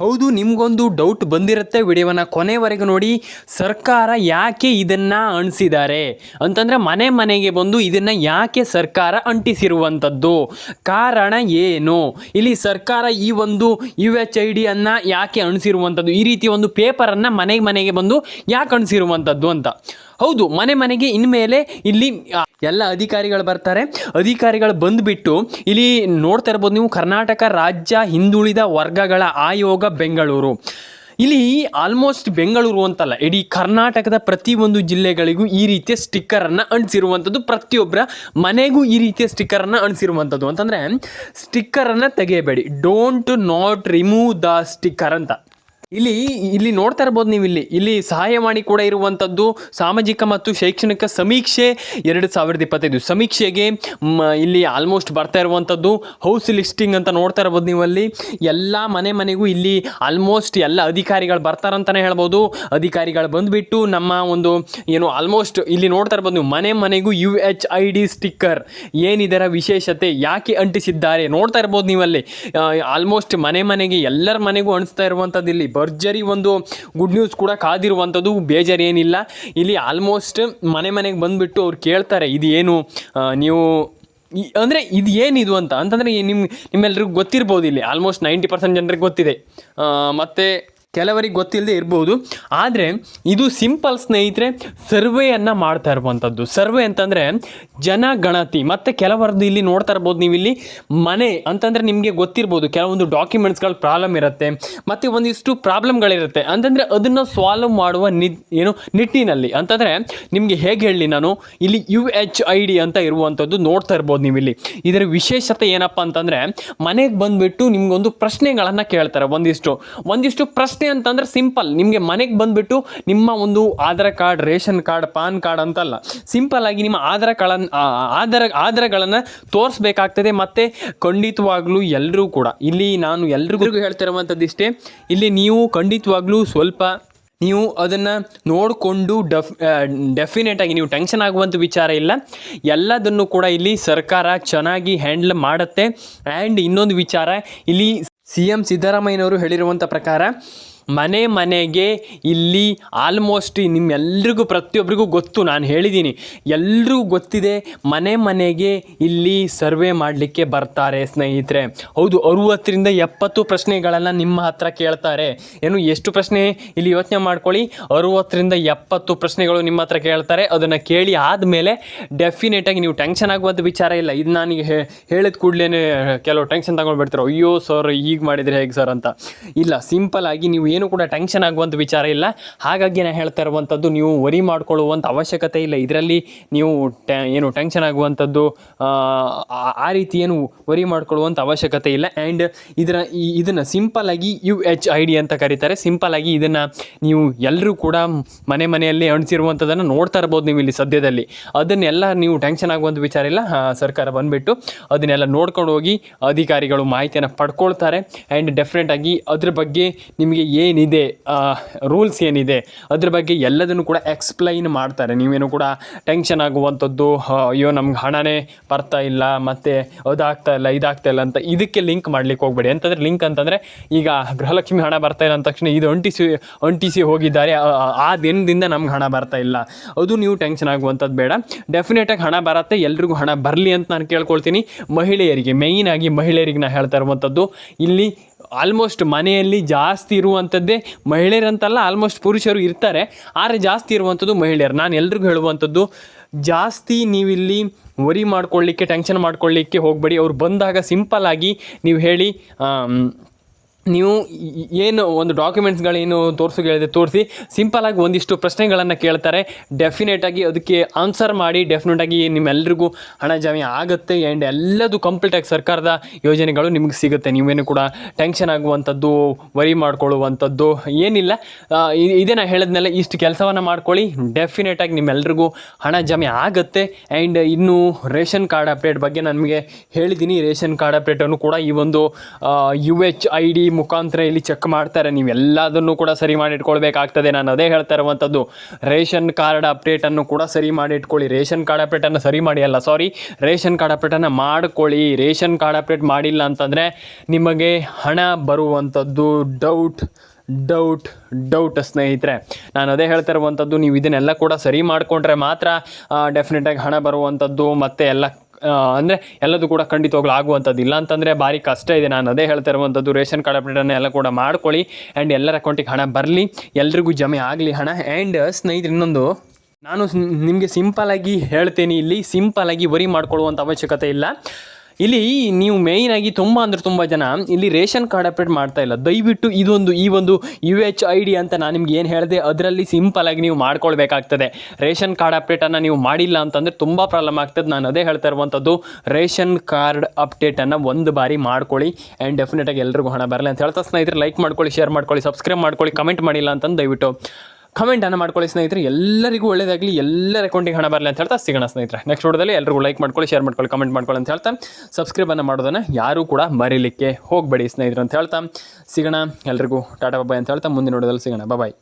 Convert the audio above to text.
ಹೌದು, ನಿಮಗೊಂದು ಡೌಟ್ ಬಂದಿರುತ್ತೆ. ವಿಡಿಯೋವನ್ನು ಕೊನೆವರೆಗೂ ನೋಡಿ. ಸರ್ಕಾರ ಯಾಕೆ ಇದನ್ನು ಅಣಿಸಿದ್ದಾರೆ? ಅಂತಂದರೆ ಮನೆ ಮನೆಗೆ ಬಂದು ಇದನ್ನು ಯಾಕೆ ಸರ್ಕಾರ ಅಂಟಿಸಿರುವಂಥದ್ದು ಕಾರಣ ಏನು? ಇಲ್ಲಿ ಸರ್ಕಾರ ಈ ಒಂದು ಯು ಎಚ್ ಐ ಡಿಯನ್ನು ಯಾಕೆ ಅಣಿಸಿರುವಂಥದ್ದು ಈ ರೀತಿ ಒಂದು ಪೇಪರನ್ನು ಮನೆ ಮನೆಗೆ ಬಂದು ಯಾಕೆ ಅಣಿಸಿರುವಂಥದ್ದು ಅಂತ. ಹೌದು, ಮನೆ ಮನೆಗೆ ಇನ್ಮೇಲೆ ಇಲ್ಲಿ ಎಲ್ಲ ಅಧಿಕಾರಿಗಳು ಬರ್ತಾರೆ. ಅಧಿಕಾರಿಗಳು ಬಂದುಬಿಟ್ಟು ಇಲ್ಲಿ ನೋಡ್ತಾ ಇರ್ಬೋದು ನೀವು, ಕರ್ನಾಟಕ ರಾಜ್ಯ ಹಿಂದುಳಿದ ವರ್ಗಗಳ ಆಯೋಗ ಬೆಂಗಳೂರು. ಇಲ್ಲಿ ಆಲ್ಮೋಸ್ಟ್ ಬೆಂಗಳೂರು ಅಂತಲ್ಲ, ಇಡೀ ಕರ್ನಾಟಕದ ಪ್ರತಿಯೊಂದು ಜಿಲ್ಲೆಗಳಿಗೂ ಈ ರೀತಿಯ ಸ್ಟಿಕ್ಕರನ್ನು ಅಣಿಸಿರುವಂಥದ್ದು ಪ್ರತಿಯೊಬ್ಬರ ಮನೆಗೂ ಈ ರೀತಿಯ ಸ್ಟಿಕ್ಕರನ್ನು ಅಣಿಸಿರುವಂಥದ್ದು ಅಂತಂದರೆ, ಸ್ಟಿಕ್ಕರನ್ನು ತೆಗೆಯಬೇಡಿ. Don't not remove the sticker ಅಂತ. ಇಲ್ಲಿ ಇಲ್ಲಿ ನೋಡ್ತಾ ಇರ್ಬೋದು ನೀವು ಇಲ್ಲಿ. ಇಲ್ಲಿ ಸಹಾಯವಾಣಿ ಕೂಡ ಇರುವಂಥದ್ದು ಸಾಮಾಜಿಕ ಮತ್ತು ಶೈಕ್ಷಣಿಕ ಸಮೀಕ್ಷೆ ಎರಡು ಸಾವಿರದ ಇಪ್ಪತ್ತೈದು. ಸಮೀಕ್ಷೆಗೆ ಇಲ್ಲಿ ಆಲ್ಮೋಸ್ಟ್ ಬರ್ತಾ ಇರುವಂಥದ್ದು ಹೌಸ್ ಲಿಸ್ಟಿಂಗ್ ಅಂತ ನೋಡ್ತಾ ಇರ್ಬೋದು ನೀವು ಅಲ್ಲಿ. ಎಲ್ಲ ಮನೆ ಮನೆಗೂ ಇಲ್ಲಿ ಆಲ್ಮೋಸ್ಟ್ ಎಲ್ಲ ಅಧಿಕಾರಿಗಳು ಬರ್ತಾರಂತಲೇ ಹೇಳ್ಬೋದು. ಅಧಿಕಾರಿಗಳು ಬಂದುಬಿಟ್ಟು ನಮ್ಮ ಒಂದು, ಏನು ಆಲ್ಮೋಸ್ಟ್ ಇಲ್ಲಿ ನೋಡ್ತಾ ಇರ್ಬೋದು ನೀವು. ಮನೆ ಮನೆಗೂ U H I D sticker ಏನಿದರ ವಿಶೇಷತೆ, ಯಾಕೆ ಅಂಟಿಸಿದ್ದಾರೆ ನೋಡ್ತಾ ಇರ್ಬೋದು ನೀವು ಅಲ್ಲಿ. ಆಲ್ಮೋಸ್ಟ್ ಮನೆ ಮನೆಗೆ ಎಲ್ಲರ ಮನೆಗೂ ಅಂಟಿಸ್ತಾ ಇರುವಂಥದ್ದು ಇಲ್ಲಿ. ಭರ್ಜರಿ ಒಂದು ಗುಡ್ ನ್ಯೂಸ್ ಕೂಡ ಕಾದಿರುವಂಥದ್ದು ಬೇಜಾರು ಏನಿಲ್ಲ ಇಲ್ಲಿ ಆಲ್ಮೋಸ್ಟ್ ಮನೆ ಮನೆಗೆ ಬಂದುಬಿಟ್ಟು ಅವ್ರು ಕೇಳ್ತಾರೆ ಇದು ಏನು ನೀವು ಅಂದರೆ ಇದು ಏನಿದು ಅಂತ. ಅಂತಂದರೆ ನಿಮ್ಮ ನಿಮ್ಮೆಲ್ರಿಗೂ ಗೊತ್ತಿರ್ಬೋದು ಇಲ್ಲಿ. ಆಲ್ಮೋಸ್ಟ್ ನೈಂಟಿ ಪರ್ಸೆಂಟ್ ಜನರಿಗೆ ಗೊತ್ತಿದೆ. ಮತ್ತು ಕೆಲವರಿಗೆ ಗೊತ್ತಿಲ್ಲದೆ ಇರ್ಬೋದು. ಆದರೆ ಇದು ಸಿಂಪಲ್ ಸ್ನೇಹಿತರೆ, ಸರ್ವೆಯನ್ನು ಮಾಡ್ತಾ ಇರುವಂಥದ್ದು ಸರ್ವೆ ಅಂತಂದರೆ ಜನಗಣತಿ ಮತ್ತು ಕೆಲವರದ್ದು ಇಲ್ಲಿ ನೋಡ್ತಾ ಇರ್ಬೋದು ನೀವು ಇಲ್ಲಿ ಮನೆ ಅಂತಂದರೆ ನಿಮಗೆ ಗೊತ್ತಿರ್ಬೋದು. ಕೆಲವೊಂದು ಡಾಕ್ಯುಮೆಂಟ್ಸ್ಗಳ ಪ್ರಾಬ್ಲಮ್ ಇರುತ್ತೆ, ಮತ್ತು ಒಂದಿಷ್ಟು ಪ್ರಾಬ್ಲಮ್ಗಳಿರುತ್ತೆ. ಅಂತಂದರೆ ಅದನ್ನು ಸಾಲ್ವ್ ಮಾಡುವ ನಿ ಏನು, ನಿಟ್ಟಿನಲ್ಲಿ. ಅಂತಂದರೆ ನಿಮಗೆ ಹೇಗೆ ಹೇಳಲಿ ನಾನು, ಇಲ್ಲಿ ಯು ಎಚ್ ಐ ಡಿ ಅಂತ ಇರುವಂಥದ್ದು ನೋಡ್ತಾ ಇರ್ಬೋದು ನೀವು ಇಲ್ಲಿ ಇದರ ವಿಶೇಷತೆ ಏನಪ್ಪ ಅಂತಂದರೆ ಮನೆಗೆ ಬಂದುಬಿಟ್ಟು ನಿಮಗೊಂದು ಪ್ರಶ್ನೆಗಳನ್ನು ಕೇಳ್ತಾರೆ ಒಂದಿಷ್ಟು. ಒಂದಿಷ್ಟು ಪ್ರಶ್ನೆ ಅಂತಂದ್ರೆ ಸಿಂಪಲ್. ನಿಮಗೆ ಮನೆಗೆ ಬಂದುಬಿಟ್ಟು ನಿಮ್ಮ ಒಂದು Aadhaar card ration card PAN card ಅಂತಲ್ಲ ಸಿಂಪಲ್ ಆಗಿ ನಿಮ್ಮ ಆಧಾರ ಕಾರ್ಡ್ ಆಧಾರ ಆಧಾರಗಳನ್ನು ತೋರಿಸ್ಬೇಕಾಗ್ತದೆ ಮತ್ತು ಖಂಡಿತವಾಗ್ಲೂ ಎಲ್ಲರೂ ಕೂಡ. ಇಲ್ಲಿ ನಾನು ಎಲ್ರಿಗೂ ಹೇಳ್ತಿರುವಂಥದ್ದು ಇಷ್ಟೇ. ಇಲ್ಲಿ ನೀವು ಖಂಡಿತವಾಗ್ಲೂ ಸ್ವಲ್ಪ ನೀವು ಅದನ್ನು ನೋಡಿಕೊಂಡು ಡಫ್ ಡೆಫಿನೆಟಾಗಿ ನೀವು ಟೆನ್ಷನ್ ಆಗುವಂಥ ವಿಚಾರ ಇಲ್ಲ. ಎಲ್ಲದನ್ನು ಕೂಡ ಇಲ್ಲಿ ಸರ್ಕಾರ ಚೆನ್ನಾಗಿ ಹ್ಯಾಂಡಲ್ ಮಾಡುತ್ತೆ. ಆ್ಯಂಡ್ ಇನ್ನೊಂದು ವಿಚಾರ ಇಲ್ಲಿ ಸಿ ಎಂ ಸಿದ್ದರಾಮಯ್ಯನವರು ಹೇಳಿರುವಂಥ ಪ್ರಕಾರ ಮನೆ ಮನೆಗೆ ಇಲ್ಲಿ ಆಲ್ಮೋಸ್ಟ್ ನಿಮ್ಮೆಲ್ರಿಗೂ ಪ್ರತಿಯೊಬ್ಬರಿಗೂ ಗೊತ್ತು, ನಾನು ಹೇಳಿದ್ದೀನಿ ಎಲ್ರಿಗೂ ಗೊತ್ತಿದೆ, ಮನೆ ಮನೆಗೆ ಇಲ್ಲಿ ಸರ್ವೆ ಮಾಡಲಿಕ್ಕೆ ಬರ್ತಾರೆ ಸ್ನೇಹಿತರೆ. ಹೌದು, ಅರುವತ್ತರಿಂದ ಎಪ್ಪತ್ತು ಪ್ರಶ್ನೆಗಳನ್ನು ನಿಮ್ಮ ಹತ್ರ ಕೇಳ್ತಾರೆ. ಏನು, ಎಷ್ಟು ಪ್ರಶ್ನೆ ಇಲ್ಲಿ ಯೋಚನೆ ಮಾಡ್ಕೊಳ್ಳಿ? ಅರುವತ್ತರಿಂದ ಎಪ್ಪತ್ತು ಪ್ರಶ್ನೆಗಳು ನಿಮ್ಮ ಹತ್ರ ಕೇಳ್ತಾರೆ. ಅದನ್ನು ಕೇಳಿ ಆದಮೇಲೆ ಡೆಫಿನೆಟಾಗಿ ನೀವು ಟೆನ್ಷನ್ ಆಗುವಂಥ ವಿಚಾರ ಇಲ್ಲ. ಇದು ನನಗೆ ಹೇಳಿದ ಕೂಡಲೇ ಕೆಲವು ಟೆನ್ಷನ್ ತಗೊಂಡ್ಬಿಡ್ತಾರೆ, ಅಯ್ಯೋ ಸರ್ ಈಗ ಮಾಡಿದರೆ ಹೇಗೆ ಸರ್ ಅಂತ. ಇಲ್ಲ ಸಿಂಪಲ್ ಆಗಿ ನೀವು ಏನು ಕೂಡ ಟೆನ್ಷನ್ ಆಗುವಂಥ ವಿಚಾರ ಇಲ್ಲ. ಹಾಗಾಗಿ ನಾನು ಹೇಳ್ತಾ ಇರುವಂಥದ್ದು ನೀವು ವರಿ ಮಾಡ್ಕೊಳ್ಳುವಂಥ ಅವಶ್ಯಕತೆ ಇಲ್ಲ. ಇದರಲ್ಲಿ ನೀವು ಟೆ ಏನು ಟೆನ್ಷನ್ ಆಗುವಂಥದ್ದು ಆ, ರೀತಿ ಏನು ವರಿ ಮಾಡ್ಕೊಳ್ಳುವಂಥ ಅವಶ್ಯಕತೆ ಇಲ್ಲ. ಆ್ಯಂಡ್ ಇದರ ಈ ಇದನ್ನು ಸಿಂಪಲ್ಲಾಗಿ ಯು ಎಚ್ ಐ ಡಿ ಅಂತ ಕರೀತಾರೆ. ಸಿಂಪಲ್ಲಾಗಿ ಇದನ್ನು ನೀವು ಎಲ್ಲರೂ ಕೂಡ ಮನೆ ಮನೆಯಲ್ಲಿ ಅಣಿಸಿರುವಂಥದ್ದನ್ನು ನೋಡ್ತಾ ಇರ್ಬೋದು ನೀವು ಇಲ್ಲಿ ಸದ್ಯದಲ್ಲಿ. ಅದನ್ನೆಲ್ಲ ನೀವು ಟೆನ್ಷನ್ ಆಗುವಂಥ ವಿಚಾರ ಇಲ್ಲ. ಸರ್ಕಾರ ಬಂದುಬಿಟ್ಟು ಅದನ್ನೆಲ್ಲ ನೋಡ್ಕೊಂಡು ಹೋಗಿ ಅಧಿಕಾರಿಗಳು ಮಾಹಿತಿಯನ್ನು ಪಡ್ಕೊಳ್ತಾರೆ. ಆ್ಯಂಡ್ ಡೆಫಿನೆಟಾಗಿ ಅದ್ರ ಬಗ್ಗೆ ನಿಮಗೆ ಏನಿದೆ ರೂಲ್ಸ್ ಏನಿದೆ, ಅದ್ರ ಬಗ್ಗೆ ಎಲ್ಲದನ್ನು ಕೂಡ ಎಕ್ಸ್ಪ್ಲೈನ್ ಮಾಡ್ತಾರೆ. ನೀವೇನು ಕೂಡ ಟೆನ್ಷನ್ ಆಗುವಂಥದ್ದು ಅಯ್ಯೋ, ನಮ್ಗೆ ಹಣನೇ ಬರ್ತಾ ಇಲ್ಲ, ಮತ್ತು ಅದಾಗ್ತಾ ಇಲ್ಲ, ಇದಾಗ್ತಾ ಇಲ್ಲ ಅಂತ ಇದಕ್ಕೆ ಲಿಂಕ್ ಮಾಡ್ಲಿಕ್ಕೆ ಹೋಗ್ಬೇಡಿ. ಅಂತಂದರೆ ಲಿಂಕ್ ಅಂತಂದರೆ, ಈಗ ಗೃಹಲಕ್ಷ್ಮಿ ಹಣ ಬರ್ತಾ ಇಲ್ಲ ಅಂದ ತಕ್ಷಣ ಇದು ಅಂಟಿಸಿ ಅಂಟಿಸಿ ಹೋಗಿದ್ದಾರೆ, ಆ ದಿನದಿಂದ ನಮ್ಗೆ ಹಣ ಬರ್ತಾ ಇಲ್ಲ. ಅದು ನೀವು ಟೆನ್ಷನ್ ಆಗುವಂಥದ್ದು ಬೇಡ. ಡೆಫಿನೆಟಾಗಿ ಹಣ ಬರತ್ತೆ, ಎಲ್ರಿಗೂ ಹಣ ಬರಲಿ ಅಂತ ನಾನು ಕೇಳ್ಕೊಳ್ತೀನಿ. ಮಹಿಳೆಯರಿಗೆ ಮೇಯ್ನಾಗಿ ಮಹಿಳೆಯರಿಗೆ ನಾನು ಹೇಳ್ತಾ ಇರುವಂಥದ್ದು, ಇಲ್ಲಿ ಆಲ್ಮೋಸ್ಟ್ ಮನೆಯಲ್ಲಿ ಜಾಸ್ತಿ ಇರುವಂಥದ್ದೇ ಮಹಿಳೆಯರಂತಲ್ಲ ಆಲ್ಮೋಸ್ಟ್ ಪುರುಷರು ಇರ್ತಾರೆ. ಆದರೆ ಜಾಸ್ತಿ ಇರುವಂಥದ್ದು ಮಹಿಳೆಯರು. ನಾನು ಎಲ್ರಿಗೂ ಹೇಳುವಂಥದ್ದು, ಜಾಸ್ತಿ ನೀವಿಲ್ಲಿ ವರಿ ಮಾಡ್ಕೊಳ್ಳಿಕ್ಕೆ ಟೆನ್ಷನ್ ಮಾಡ್ಕೊಳ್ಳಿಕ್ಕೆ ಹೋಗಬೇಡಿ. ಅವ್ರು ಬಂದಾಗ ಸಿಂಪಲ್ಲಾಗಿ ನೀವು ಹೇಳಿ ನೀವು ಏನು ಒಂದು ಡಾಕ್ಯುಮೆಂಟ್ಸ್ಗಳೇನು ತೋರಿಸೋಕೆ ಹೇಳಿದೆ ತೋರಿಸಿ ಸಿಂಪಲಾಗಿ ಒಂದಿಷ್ಟು ಪ್ರಶ್ನೆಗಳನ್ನು ಕೇಳ್ತಾರೆ. ಡೆಫಿನೆಟಾಗಿ ಅದಕ್ಕೆ ಆನ್ಸರ್ ಮಾಡಿ ಡೆಫಿನೆಟಾಗಿ ನಿಮ್ಮೆಲ್ರಿಗೂ ಹಣ ಜಮೆ ಆಗುತ್ತೆ ಆ್ಯಂಡ್ ಎಲ್ಲದು ಕಂಪ್ಲೀಟಾಗಿ ಸರ್ಕಾರದ ಯೋಜನೆಗಳು ನಿಮಗೆ ಸಿಗುತ್ತೆ. ನೀವೇನು ಕೂಡ ಟೆನ್ಷನ್ ಆಗುವಂಥದ್ದು ವರಿ ಮಾಡ್ಕೊಳ್ಳುವಂಥದ್ದು ಏನಿಲ್ಲ. ಇದೇ ನಾನು ಹೇಳಿದ್ನೆಲ್ಲ, ಇಷ್ಟು ಕೆಲಸವನ್ನು ಮಾಡ್ಕೊಳ್ಳಿ. ಡೆಫಿನೆಟಾಗಿ ನಿಮ್ಮೆಲ್ರಿಗೂ ಹಣ ಜಮೆ ಆಗುತ್ತೆ ಆ್ಯಂಡ್ ಇನ್ನು ರೇಷನ್ ಕಾರ್ಡ್ ಅಪ್ಡೇಟ್ ಬಗ್ಗೆ ನನಗೆ ಹೇಳಿದ್ದೀನಿ ರೇಷನ್ ಕಾರ್ಡ್ ಅಪ್ಡೇಟನ್ನು ಕೂಡ ಈ ಒಂದು ಯು ಎಚ್ ಐ ಡಿ ಮುಖಾಂತರ ಇಲ್ಲಿ ಚೆಕ್ ಮಾಡ್ತಾರೆ. ನೀವೆಲ್ಲದನ್ನು ಕೂಡ ಸರಿ ಮಾಡಿ ಇಟ್ಕೊಳ್ಬೇಕಾಗ್ತದೆ ನಾನು ಅದೇ ಹೇಳ್ತಾ ಇರುವಂಥದ್ದು. ರೇಷನ್ ಕಾರ್ಡ್ ಅಪ್ಡೇಟನ್ನು ಕೂಡ ಸರಿ ಮಾಡಿ ಇಟ್ಕೊಳ್ಳಿ ರೇಷನ್ ಕಾರ್ಡ್ ಅಪ್ಡೇಟನ್ನು ಸರಿ ಮಾಡಿ ಅಲ್ಲ ಸಾರಿ ರೇಷನ್ ಕಾರ್ಡ್ ಅಪ್ಡೇಟನ್ನು ಮಾಡ್ಕೊಳ್ಳಿ. ರೇಷನ್ ಕಾರ್ಡ್ ಅಪ್ಡೇಟ್ ಮಾಡಿಲ್ಲ ಅಂತಂದರೆ ನಿಮಗೆ ಹಣ ಬರುವಂಥದ್ದು ಡೌಟ್ ಡೌಟ್ ಡೌಟ್ ಸ್ನೇಹಿತರೆ. ನಾನು ಅದೇ ಹೇಳ್ತಾ ಇರುವಂಥದ್ದು. ನೀವು ಇದನ್ನೆಲ್ಲ ಕೂಡ ಸರಿ ಮಾಡಿಕೊಂಡ್ರೆ ಮಾತ್ರ ಡೆಫಿನೆಟಾಗಿ ಹಣ ಬರುವಂಥದ್ದು ಮತ್ತು ಎಲ್ಲ ಅಂದರೆ ಎಲ್ಲದೂ ಕೂಡ ಖಂಡಿತವಾಗ್ಲೂ ಆಗುವಂಥದ್ದು ಇಲ್ಲ ಅಂತಂದರೆ ಭಾರಿ ಕಷ್ಟ ಇದೆ. ನಾನು ಅದೇ ಹೇಳ್ತಾ ಇರುವಂಥದ್ದು, ರೇಷನ್ ಕಾರ್ಡ್ ಅಪ್ಡೇಟನ್ನು ಎಲ್ಲ ಕೂಡ ಮಾಡ್ಕೊಳ್ಳಿ ಆ್ಯಂಡ್ ಎಲ್ಲರ ಅಕೌಂಟಿಗೆ ಹಣ ಬರಲಿ. ಎಲ್ರಿಗೂ ಜಮೆ ಆಗಲಿ ಹಣ. ಆ್ಯಂಡ್ ಸ್ನೇಹಿತರೆ, ಇನ್ನೊಂದು, ನಾನು ನಿಮಗೆ ಸಿಂಪಲಾಗಿ ಹೇಳ್ತೀನಿ ಇಲ್ಲಿ. ಸಿಂಪಲಾಗಿ ವರಿ ಮಾಡ್ಕೊಳ್ಳುವಂಥ ಅವಶ್ಯಕತೆ ಇಲ್ಲ. ಇಲ್ಲಿ ನೀವು ಮೇಯ್ನ್ ಆಗಿ ತುಂಬ ಅಂದ್ರೆ ತುಂಬ ಜನ ಇಲ್ಲಿ ರೇಷನ್ ಕಾರ್ಡ್ ಅಪ್ಡೇಟ್ ಮಾಡ್ತಾ ಇಲ್ಲ. ದಯವಿಟ್ಟು ಇದೊಂದು, ಈ ಒಂದು ಯು ಎಚ್ ಐ ಡಿ ಅಂತ ನಾನು ನಿಮ್ಗೆ ಏನು ಹೇಳಿದೆ, ಅದರಲ್ಲಿ ಸಿಂಪಲ್ ಆಗಿ ನೀವು ಮಾಡ್ಕೊಳ್ಬೇಕಾಗ್ತದೆ. ರೇಷನ್ ಕಾರ್ಡ್ ಅಪ್ಡೇಟನ್ನು ನೀವು ಮಾಡಿಲ್ಲ ಅಂತಂದರೆ ತುಂಬ ಪ್ರಾಬ್ಲಮ್ ಆಗ್ತದೆ. ನಾನು ಅದೇ ಹೇಳ್ತಾ ಇರುವಂಥದ್ದು ರೇಷನ್ ಕಾರ್ಡ್ ಅಪ್ಡೇಟನ್ನು ಒಂದು ಬಾರಿ ಮಾಡ್ಕೊಳ್ಳಿ ಆ್ಯಂಡ್ ಡೆಫಿನೆಟಾಗಿ ಎಲ್ರಿಗೂ ಹಣ ಬರಲಿ ಅಂತ ಹೇಳ್ತಾ ಸ್ನೇಹಿತರೆ ಲೈಕ್ ಮಾಡ್ಕೊಳ್ಳಿ ಶೇರ್ ಮಾಡ್ಕೊಳ್ಳಿ ಸಬ್ಸ್ಕ್ರೈಬ್ ಮಾಡ್ಕೊಳ್ಳಿ ಕಮೆಂಟ್ ಮಾಡಿಲ್ಲ ಅಂತಂದು ದಯವಿಟ್ಟು. ಕಮೆಂಟನ್ನು ಮಾಡ್ಕೊಳ್ಳಿ ಸ್ನೇಹಿತರೆ. ಎಲ್ಲರಿಗೂ ಒಳ್ಳೇದಾಗಲಿ. ಎಲ್ಲರ ಅಕೌಂಟಿಗೆ ಹಣ ಬರಲಿ ಅಂತ ಹೇಳ್ತಾ ಸಿಗೋಣ ಸ್ನೇಹಿತರೆ. ನೆಕ್ಸ್ಟ್ ವಿಡಿಯೋದಲ್ಲಿ ಎಲ್ಲರಿಗೂ ಲೈಕ್ ಮಾಡ್ಕೊಳ್ಳಿ ಶೇರ್ ಮಾಡ್ಕೊಳ್ಳಿ ಕಮೆಂಟ್ ಮಾಡ್ಕೊಳ್ಳಿ ಅಂತ ಹೇಳ್ತಾ ಸಬ್ಸ್ಕ್ರೈಬನ್ನು ಮಾಡೋದನ್ನು ಯಾರೂ ಕೂಡ ಮರೀಲಿಕ್ಕೆ ಹೋಗಬೇಡಿ ಸ್ನೇಹಿತರು ಅಂತ ಹೇಳ್ತಾ ಸಿಗೋಣ. ಎಲ್ರಿಗೂ ಟಾಟಾ ಬಾಯ್ ಅಂತ ಹೇಳ್ತಾ ಮುಂದಿನ ವಿಡಿಯೋದಲ್ಲಿ ಸಿಗೋಣ. ಬಾಯ್